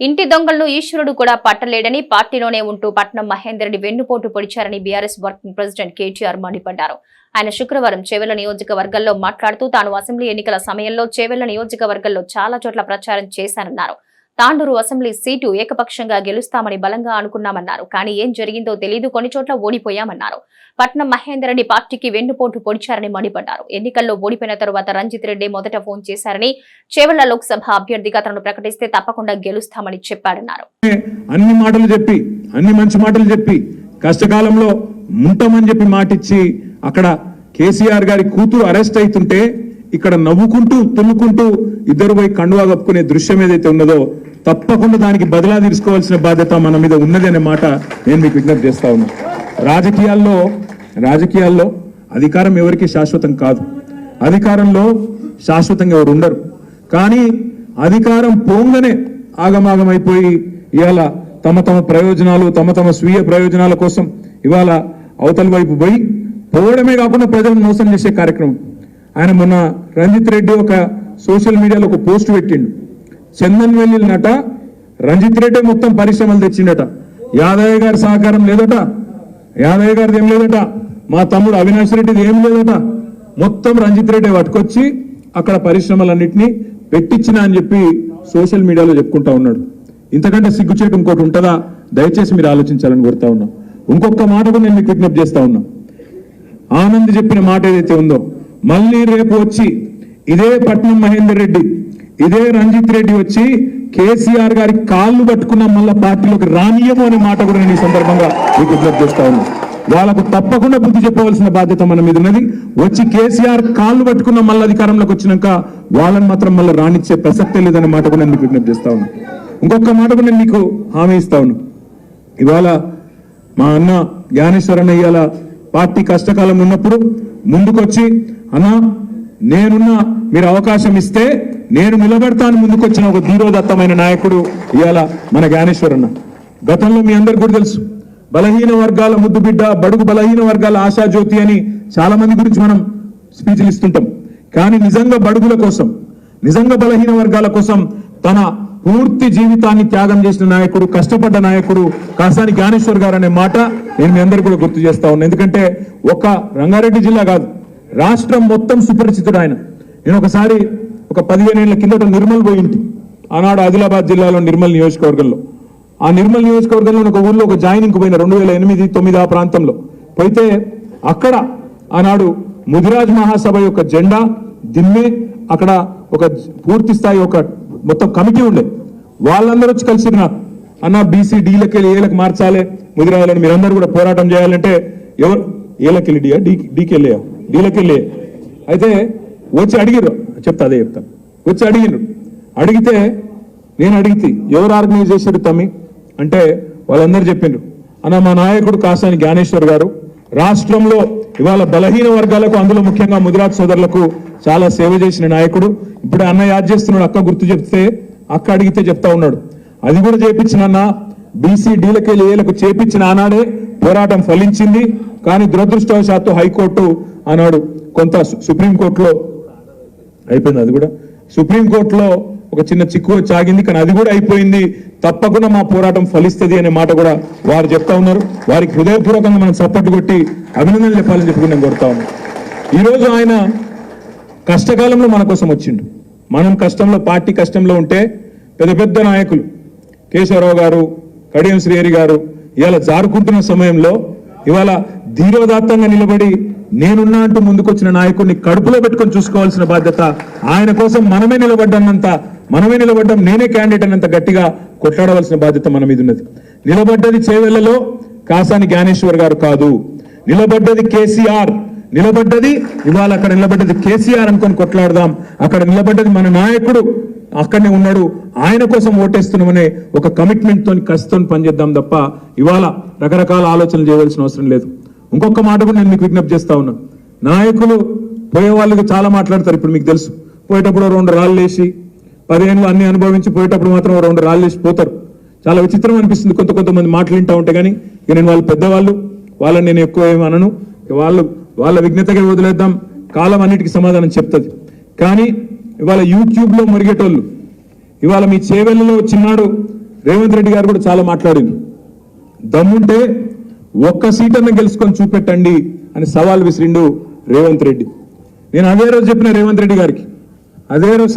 ఇంటి దొంగలను ఈశ్వరుడు కూడా పట్టలేడని పార్టీలోనే ఉంటూ పట్నం మహేందర్ని వెన్నుపోటు పొడిచారని బీఆర్ఎస్ వర్కింగ్ ప్రెసిడెంట్ కేటీఆర్ మండిపడ్డారు. ఆయన శుక్రవారం చేవెళ్ళ నియోజకవర్గంలో మాట్లాడుతూ తాను అసెంబ్లీ ఎన్నికల సమయంలో చేవెళ్ళ నియోజకవర్గంలో చాలా చోట్ల ప్రచారం చేశానన్నారు. తాండూరు అసెంబ్లీ సీటు ఏకపక్షంగా గెలుస్తామని బలంగా అనుకున్నామన్నారు. కానీ ఏం జరిగిందో తెలియదు కొన్ని చోట్ల ఓడిపోయామన్నారు. పట్నం మహేందర్ రెడ్డి పార్టీకి వెన్నుపోటు పొడిచారని మండిపడ్డారు. ఎన్నికల్లో ఓడిపోయిన తరువాత రంజిత్ రెడ్డి మొదట ఫోన్ చేశారని చేవెళ్ళ లోక్సభ అభ్యర్థిగా తనను ప్రకటిస్తే తప్పకుండా గెలుస్తామని చెప్పాడన్నారు. అన్ని మాటలు చెప్పి అన్ని మంచి మాటలు చెప్పి కష్టకాలంలో ఉంటామని చెప్పి మాటిచ్చి అక్కడ కేసీఆర్ గారి కూతురు అరెస్ట్ అవుతుంటే ఇక్కడ నవ్వుకుంటూ తుల్లుకుంటూ ఇద్దరు పోయి కండువా కప్పుకునే దృశ్యం ఏదైతే ఉన్నదో తప్పకుండా దానికి బదిలా తీసుకోవాల్సిన బాధ్యత మన మీద ఉన్నది అనే మాట నేను మీకు విజ్ఞప్తి చేస్తా ఉన్నా. రాజకీయాల్లో రాజకీయాల్లో అధికారం ఎవరికి శాశ్వతం కాదు. అధికారంలో శాశ్వతంగా ఎవరు ఉండరు. కానీ అధికారం పోంగనే ఆగమాగమైపోయి ఇవాళ తమ తమ ప్రయోజనాలు తమ తమ స్వీయ ప్రయోజనాల కోసం ఇవాళ అవతల వైపు పోయి పోవడమే కాకుండా ప్రజలను మోసం చేసే కార్యక్రమం. ఆయన మొన్న రంజిత్ రెడ్డి ఒక సోషల్ మీడియాలో ఒక పోస్ట్ పెట్టిండు. చందన్ నట రంజిత్ రెడ్డి మొత్తం పరిశ్రమలు తెచ్చిండట. యాదయ్య గారి సహకారం లేదట. యాదయ్య గారిది ఏం లేదట. మా తమ్ముడు అవినాష్ రెడ్డిది ఏం లేదట. మొత్తం రంజిత్ రెడ్డి పట్టుకొచ్చి అక్కడ పరిశ్రమలన్నింటినీ పెట్టించిన అని చెప్పి సోషల్ మీడియాలో చెప్పుకుంటా ఉన్నాడు. ఇంతకంటే సిగ్గుచేటు ఇంకోటి ఉంటుందా? దయచేసి మీరు ఆలోచించాలని కోరుతా ఉన్నా. ఇంకొక మాట కూడా నేను మీకు విజ్ఞప్తి చేస్తా ఉన్నా. ఆనంద్ చెప్పిన మాట ఏదైతే ఉందో మళ్ళీ రేపు వచ్చి ఇదే పట్నం మహేందర్ రెడ్డి ఇదే రంజిత్ రెడ్డి వచ్చి కేసీఆర్ గారి కాళ్ళు పట్టుకున్న మళ్ళీ పార్టీలోకి రానియము అనే మాట కూడా నేను ఈ సందర్భంగా మీకు విజ్ఞప్తి చేస్తా వాళ్ళకు తప్పకుండా బుద్ధి చెప్పవలసిన బాధ్యత మన మీద ఉన్నది. వచ్చి కేసీఆర్ కాళ్ళు పట్టుకున్న మళ్ళీ అధికారంలోకి వచ్చినాక వాళ్ళని మాత్రం మళ్ళీ రానిచ్చే ప్రసక్తే లేదనే మాట కూడా నేను మీకు విజ్ఞప్తి చేస్తా ఇంకొక మాట కూడా నేను మీకు హామీ ఇస్తా ఇవాళ మా అన్న జ్ఞానేశ్వరన్న ఇవాళ పార్టీ కష్టకాలం ఉన్నప్పుడు ముందుకొచ్చి అన్న నేనున్న మీరు అవకాశం ఇస్తే నేను నిలబెడతాను ముందుకొచ్చిన ఒక ధీరోదత్తమైన నాయకుడు ఇవాళ మన జ్ఞానేశ్వరన్న. గతంలో మీ అందరికి కూడా తెలుసు. బలహీన వర్గాల ముద్దు బిడ్డ బడుగు బలహీన వర్గాల ఆశాజ్యోతి అని చాలా మంది గురించి మనం స్పీచ్లు ఇస్తుంటాం. కానీ నిజంగా బడుగుల కోసం నిజంగా బలహీన వర్గాల కోసం తన పూర్తి జీవితాన్ని త్యాగం చేసిన నాయకుడు కష్టపడ్డ నాయకుడు కాసాని జ్ఞానేశ్వర్ గారు అనే మాట నేను మీ అందరు కూడా గుర్తు చేస్తా ఉన్నాను ఎందుకంటే ఒక రంగారెడ్డి జిల్లా కాదు రాష్ట్రం మొత్తం సుపరిచితుడు ఆయన. నేను ఒకసారి ఒక పదిహేను ఏళ్ళ కిందట నిర్మల్ పోయింటి ఆనాడు ఆదిలాబాద్ జిల్లాలో నిర్మల్ నియోజకవర్గంలో. ఆ నిర్మల్ నియోజకవర్గంలో ఒక ఊళ్ళో ఒక జాయినింగ్ పోయిన రెండు వేల ఎనిమిది తొమ్మిది ఆ ప్రాంతంలో. పోయితే అక్కడ ఆనాడు ముదిరాజ్ మహాసభ యొక్క జెండా దిమ్మె అక్కడ ఒక పూర్తి స్థాయి ఒక మొత్తం కమిటీ ఉండే. వాళ్ళందరూ వచ్చి కలిసి నాకు అన్న బీసీ డీలకి వెళ్ళి ఏలకు మార్చాలి ముదిరాజులని మీరందరూ కూడా పోరాటం చేయాలంటే ఎవరు? ఏలకి వెళ్ళి డీ డీకి వెళ్ళాయా? డీలకి వెళ్ళే అయితే వచ్చి అడిగిర్రు. చెప్తా అదే చెప్తాను వచ్చి అడిగిండు. అడిగితే నేను అడిగితే ఎవరు ఆర్గనైజ్ చేశారు తమ్మి? అంటే వాళ్ళందరూ చెప్పిండ్రు. అన్న మా నాయకుడు కాసాని జ్ఞానేశ్వర్ గారు రాష్ట్రంలో ఇవాళ బలహీన వర్గాలకు అందులో ముఖ్యంగా ముదిరాజ్ సోదరులకు చాలా సేవ చేసిన నాయకుడు. ఇప్పుడు అన్న యాద్ చేస్తున్నాడు అక్క గుర్తు చెప్తే అక్క అడిగితే చెప్తా ఉన్నాడు. అది కూడా చేపించిన అన్న బీసీ డీలకెళ్ళి ఏలకు చేపించిన ఆనాడే పోరాటం ఫలించింది. కానీ దురదృష్టవశాత్తు హైకోర్టు ఆనాడు కొంత సుప్రీంకోర్టులో అయిపోయింది అది కూడా. సుప్రీంకోర్టులో ఒక చిన్న చిక్కు చాగింది కానీ అది కూడా అయిపోయింది. తప్పకుండా మా పోరాటం ఫలిస్తుంది అనే మాట కూడా వారు చెప్తా ఉన్నారు. వారికి హృదయపూర్వకంగా మనం సపోర్ట్ కొట్టి అభినందనలు చెప్పాలని చెప్పి నేను కోరుతా ఉన్నాను ఈరోజు ఆయన కష్టకాలంలో మన కోసం వచ్చిండు. మనం కష్టంలో పార్టీ కష్టంలో ఉంటే పెద్ద పెద్ద నాయకులు కేశవరావు గారు కడియం శ్రీహరి గారు ఇవాళ జారుకుంటున్న సమయంలో ఇవాళ ధీరోదాత్తంగా నిలబడి నేనున్నా అంటూ ముందుకొచ్చిన నాయకుడిని కడుపులో పెట్టుకొని చూసుకోవాల్సిన బాధ్యత ఆయన కోసం మనమే నిలబడ్డానంత మనమే నిలబడ్డం నేనే క్యాండిడేట్ అన్నంత గట్టిగా కొట్లాడవలసిన బాధ్యత మన మీద ఉన్నది. నిలబడ్డది చేవెళ్ళలో కాసాని జ్ఞానేశ్వర్ గారు కాదు. నిలబడ్డది కేసీఆర్. నిలబడ్డది ఇవాళ అక్కడ నిలబడ్డది కేసీఆర్ అనుకొని కొట్లాడదాం. అక్కడ నిలబడ్డది మన నాయకుడు. అక్కడనే ఉన్నాడు. ఆయన కోసం ఓటేస్తున్నామనే ఒక కమిట్మెంట్ తోని కసితో పనిచేద్దాం తప్ప ఇవాళ రకరకాల ఆలోచనలు చేయవలసిన అవసరం లేదు. ఇంకొక మాట కూడా నేను మీకు విజ్ఞప్తి చేస్తా ఉన్నా. నాయకులు పోయే వాళ్ళకి చాలా మాట్లాడతారు ఇప్పుడు మీకు తెలుసు. పోయేటప్పుడు రెండు రాళ్ళు వేసి పదిహేనులు అన్ని అనుభవించి పోయేటప్పుడు మాత్రం రెండు రాళ్ళు వేసి పోతారు. చాలా విచిత్రం అనిపిస్తుంది కొంత కొంతమంది మాటలు వింటా ఉంటే కానీ ఇక నేను వాళ్ళు పెద్దవాళ్ళు వాళ్ళని నేను ఎక్కువ ఏమి అనను. వాళ్ళు వాళ్ళ విఘ్నతగా వదిలేద్దాం కాలం అన్నిటికీ సమాధానం చెప్తుంది. కానీ ఇవాళ యూట్యూబ్లో మురిగేటోళ్ళు ఇవాళ మీ చేవెళ్ళలో చిన్నాడు రేవంత్ రెడ్డి గారు కూడా చాలా మాట్లాడింది దమ్ముంటే ఒక్క సీటన్న గెలుచుకొని చూపెట్టండి అని సవాల్ విసిరిండు రేవంత్ రెడ్డి. నేను అదే రోజు చెప్పిన రేవంత్ రెడ్డి గారికి. అదే రోజు